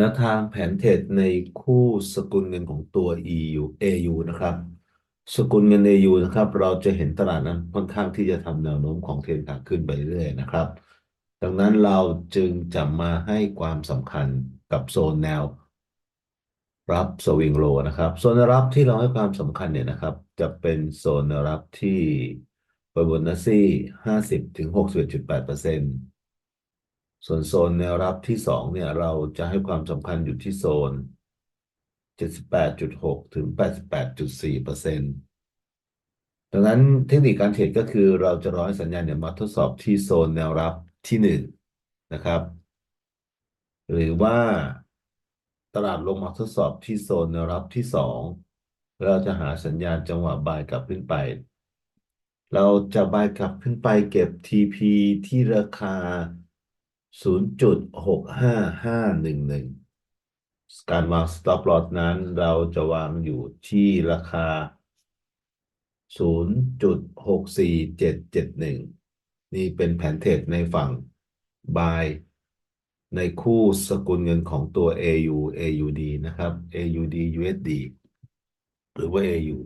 แนวทางแผนเทรดในคู่สกุลเงินของตัว EU AU นะครับ สกุลเงิน AU นะครับ เราจะเห็นตลาดนั้นค่อนข้างที่จะทำแนวโน้มของเทรนขาขึ้นไปเรื่อยนะครับ ดังนั้นเราจึงจะมาให้ความสำคัญกับโซนแนว รับสวิงโลนะครับ โซนรับที่เราให้ความสำคัญเนี่ยนะครับ จะเป็นโซนรับที่บริบนนัสซี่ห้าสิบถึงหกสิบจุดแปดเปอร์เซ็นต์ ส่วนโซนแนวรับที่สองเนี่ยเราจะให้ความสำคัญอยู่ที่โซนเจ็ดสิบแปดจุดหกถึงแปดสิบแปดจุดสี่เปอร์เซ็นต์ดังนั้นเทคนิคการเทรดก็คือเราจะร้อให้สัญญาณเนี่ยมาทดสอบที่โซนแนวรับที่หนึ่งนะครับ หรือว่าตลาดลงมาทดสอบที่โซนแนวรับที่สองเราจะหาสัญญาณจังหวะบายกลับขึ้นไป เราจะบายกลับขึ้นไปเก็บ TP ที่ราคา 0.65511การวาง stop loss นั้นเราจะวางอยู่ที่ราคา 0.64771 นี่เป็นแผนเทรดในฝั่ง buy ในคู่สกุลเงินของตัว AU AUD นะครับ AUD USD หรือว่า AU